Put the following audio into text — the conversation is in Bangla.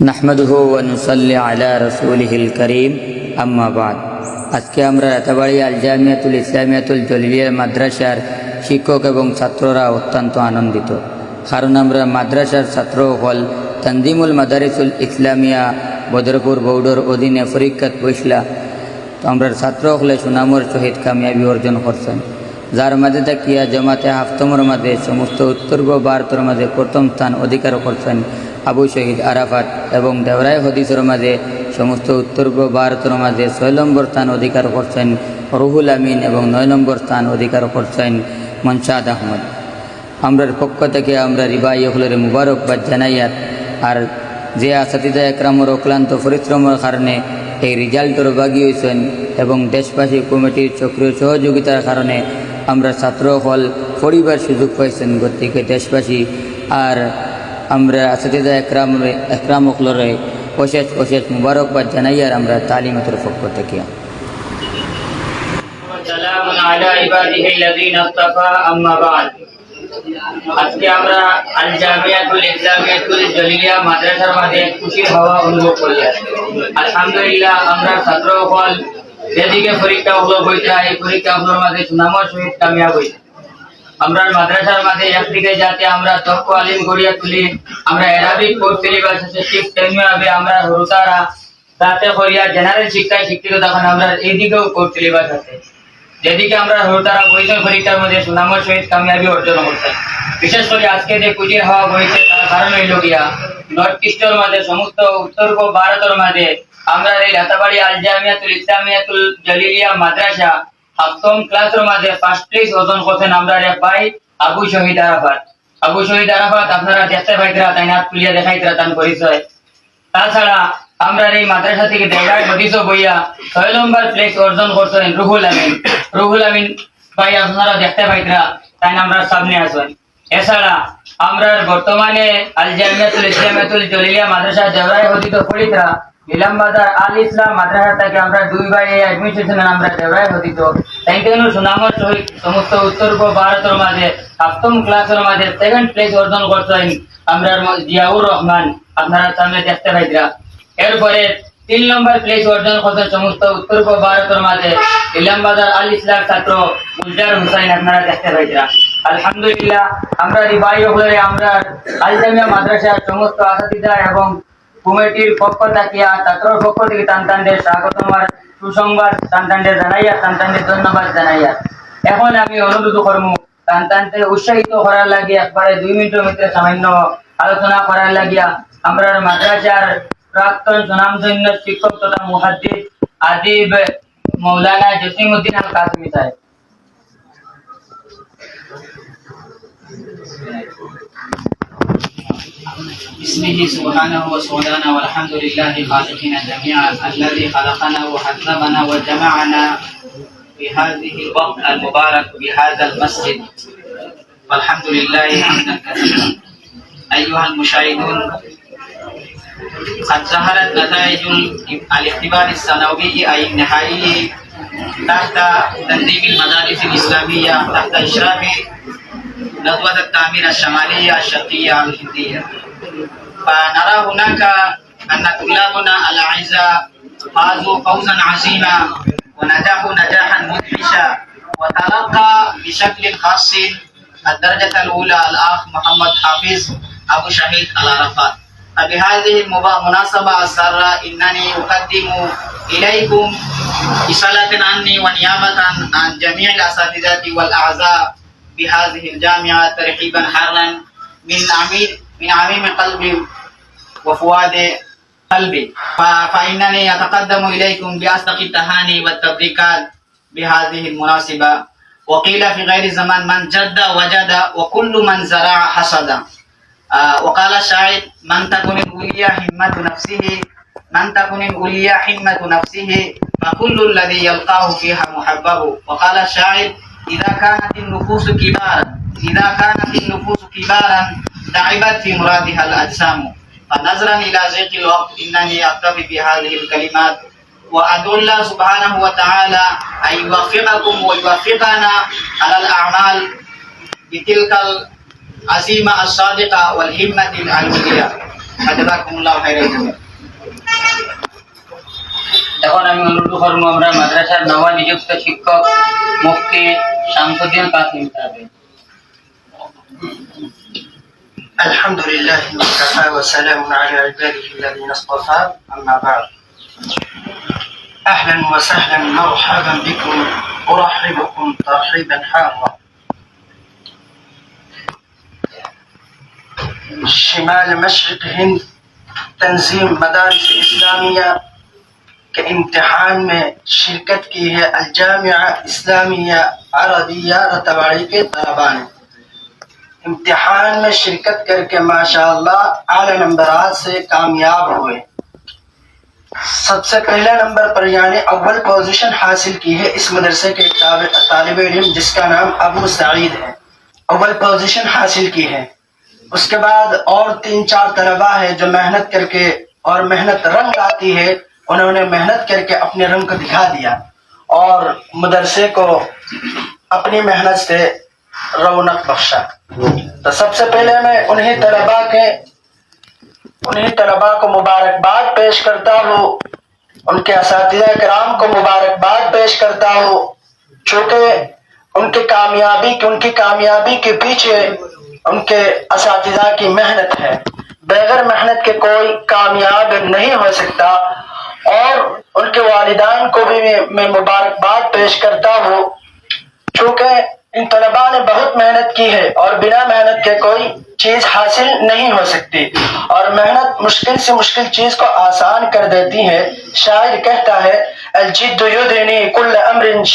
নাহমাদুহু ওয়া নুসাল্লি আলা রাসূলিহিল করিম আম্মা বাদ আজকে আমরা রাতাবাড়ি আল জামিয়াতুল ইসলামিয়াতুল জলিলিয়া মাদ্রাসার শিক্ষক এবং ছাত্ররা অত্যন্ত আনন্দিত। কারণ আমরা মাদ্রাসার ছাত্র হল তনজিমুল মাদারিসুল ইসলামিয়া বদরপুর বৌডর অধীনে পরীক্ষাত বৈশলা। আমরা ছাত্র হলে সুনামর সহিত কামিয়াবি অর্জন করছেন। যার মাঝে থাকিয়া জমাতে হাফতমর মাঝে সমস্ত উত্তর ভারতের মাঝে প্রথম স্থান অধিকার করছেন আবু শহীদ আরাফাত এবং দেওরাই হদিসের মাঝে সমস্ত উত্তর ভারতের মাঝে ছয় নম্বর স্থান অধিকার করছেন রুহুল আমিন এবং নয় নম্বর স্থান অধিকার করছেন মনসাদ আহমদ। আমরার পক্ষ থেকে আমরা রিবাই হলের মুবারকবাদ জানাইয়াত আর যে আসাতিদা একরামর অক্লান্ত পরিশ্রমের কারণে এই রেজাল্টের বাগি হয়েছেন এবং দেশবাসী কমিটির সক্রিয় সহযোগিতার কারণে আমরা ছাত্র হল পরিবার সুযোগ পাইছেন গতিকে দেশবাসী আর আমরা আসাতিদা একরাম একরাম অকলরে অশেষ অশেষ মুবারকবাদ জানাই আর আমরা তালিমতের পক্ষ থেকে সালাম আলা ইবাদিহি আল্লাযীনা ইসতাফা আম্মা বা'দ আজকে আমরা আল জামিয়াতুল ইসলামিয়াতুল জলিলিয়া মাদ্রাসার মাঝে খুশির হাওয়া অনুভব করি আলহামদুলিল্লাহ আমরা ছাত্র হল যেদিকে পরীক্ষা হলো বইটা এই পরীক্ষা হলোর মাঝে সুনামর সহিত কামিয়াব হইছে আমরা মাদ্রাসার মাঝে একদিকে যাতে আমরা তক্ক আলিম গড়িয়া তুলি, আমরা অ্যারাবিক কোর্স সিলেবাস আছে ঠিক তেমনি ভাবে আমরা হরুতারা তাতে করিয়া জেনারেল শিক্ষায় শিক্ষিত, তখন আমরা এইদিকেও কোর্স সিলেবাস আছে যেদিকে আমরা হরুতারা বৈষয় পরীক্ষার মধ্যে সুনামের সহিত কামিয়াবি অর্জন করছে বিশেষ করে আজকে যে কুচির হওয়া বইছে, তার কারণ হইল গিয়া নর্থ ইস্টের মাঝে সমস্ত উত্তর ভারতের মাঝে, আমরা এই লাতাবাড়ি আল জামিয়াতুল ইসলামিয়াতুল জলিলিয়া মাদ্রাসা সপ্তম ক্লাসের মাঝে ফার্স্ট প্লেস অর্জন করছেন আমরা এক ভাই আবু শহীদ আরাফাত। আবু শহীদ আরাফাত, আপনারা দেখতে পাইতরা তাই না, তুলিয়া দেখাইতরা তার পরিচয়। তাছাড়া আমরা এই মাদ্রাসা থেকে দেখায় হদিস বইয়া ছয় নম্বর প্লেস অর্জন করছেন রুহুল আমিন। রুহুল আমিন, ভাই, আপনারা দেখতে পাইতরা তাই আমরা সামনে আসেন। এছাড়া আমরা বর্তমানে আল জামিয়াতুল ইসলামিয়াতুল জলিলিয়া মাদ্রাসা দেওরাই হদিত পড়িতরা ইলাম বাজার আল ইসলাম থেকে আমরা হদিত তাই কেন সহিত সমস্ত ভারতের মাঝে সপ্তম ক্লাসের মাঝে সেকেন্ড প্লেস অর্জন করছেন আমরা জিয়াউর রহমান, আপনারা সামনে দেখতে এরপরে তিন নম্বর প্লেস অর্জন সমস্ত উত্তর পূর্ব ভারতের মাঝে ইলাম বাজার আল ইসলাম ছাত্র গুলজার হুসাইন, আপনারা দেখতে পাইতরা। আলহামদুলিল্লাহ, আমরা রিবাই আমরা আলজামিয়া মাদ্রাসার সমস্ত আসাদিদা এবং কমিটির পক্ষ থাকিয়া ছাত্রর পক্ষ থেকে সন্তানদের স্বাগতম আর সুসংবাদ সন্তানদের জানাইয়া সন্তানদের ধন্যবাদ জানাইয়া। এখন আমি অনুরোধ করব সন্তানকে উৎসাহিত করার লাগি, একবারে দুই মিনিটের মধ্যে সামান্য আলোচনা করার লাগিয়া আমরা মাদ্রাসার প্রাক্তন সুনামধন্য শিক্ষক তথা মুহাদ্দিস আদিব মৌলানা জসিম উদ্দিন আল কাসমি সাহেব। بسمه سبحانه وسعدانا والحمد لله خالقنا جميعا الذي خلقنا وحذبنا وجمعنا في هذه الوقت المبارك بهذا المسجد. والحمد لله حمدا كثيرا. أيها المشاهدون قد ظهرت نتائج الاختبار السنوي أي النهائي تحت تنظيم المدارس الإسلامية تحت إشراف ندوة التأمين الشمالية الشرقية الهندية. فنرى هناك أن طلابنا الأعزاء فازوا فوزا عظيما ونجحوا نجاحا مدهشا وتلقى بشكل خاص الدرجة الأولى الأخ محمد حافظ أبو شهيد العرفات. فبهذه المناسبة السارة إنني أقدم إليكم رسالة عني ونيابة عن جميع الأساتذة والأعزاء بهذه الجامعة ترحيبا حارا من عميد من عميم قلبي. وفؤاد قلبي. فإنني أتقدم إليكم بأصدق التهاني والتبريكات بهذه المناسبة. وقيل في غير زمان من جد وجد وكل من زرع حصد. آه وقال الشاعر من تكن الأولياء همة نفسه من تكن الأولياء همة نفسه فكل الذي يلقاه فيها محبب. وقال الشاعر إذا كانت النفوس كبارا إذا كانت النفوس كبارا تعبت في مرادها الأجسام. فنظرا إلى ضيق الوقت إنني أكتفي بهذه الكلمات وأدعو الله سبحانه وتعالى أن يوفقكم ويوفقنا على الأعمال بتلك العزيمة الصادقة والهمة العلمية জাযাকুমুল্লাহ খাইরাল জাযা এখন আমি অনুরোধ করবো আমরা মাদ্রাসার নবা নিযুক্ত শিক্ষক মুফতি শামসুদ্দিন কাসিম সাহেব الحمد لله وكفى وسلام على عباده الذين اصطفى. أما بعد. أهلا وسهلا مرحبا بكم. أرحبكم ترحيبا حارا شمال مشرق هند تنظيم مدارس إسلامية كامتحان امتحان میں شرکت کی ہے الجامعہ اسلامیہ عربیہ کے نے امتحان میں شرکت کر کے ماشاءاللہ اعلی نمبرات سے کامیاب ہوئے۔ سب سے پہلے نمبر پر یعنی اول پوزیشن حاصل کی ہے اس مدرسے کے طالب علم جس کا نام ابو سعید ہے۔ اول پوزیشن حاصل کی ہے۔ اس کے بعد اور تین چار طلباء ہے جو محنت کر کے اور محنت رنگ آتی ہے۔ انہوں نے محنت کر کے اپنے رنگ کو دکھا دیا اور مدرسے کو اپنی محنت سے رونق بخشا۔ تو سب سے پہلے میں انہیں طلبا کے انہیں طلباء کو مبارکباد پیش کرتا ہوں۔ ان کے اساتذہ کرام کو مبارکباد پیش کرتا ہوں۔ چونکہ ان کی کامیابی ان کی کامیابی کے پیچھے ان کے اساتذہ کی محنت ہے۔ بغیر محنت کے کوئی کامیاب نہیں ہو سکتا۔ اور ان کے والدین کو بھی میں مبارکباد پیش کرتا ہوں۔ چونکہ ان طلباء نے بہت محنت کی ہے اور بنا محنت کے کوئی چیز حاصل نہیں ہو سکتی۔ اور محنت مشکل سے مشکل چیز کو آسان کر دیتی ہے۔ شاعر کہتا ہے، الجد یدنی کل امر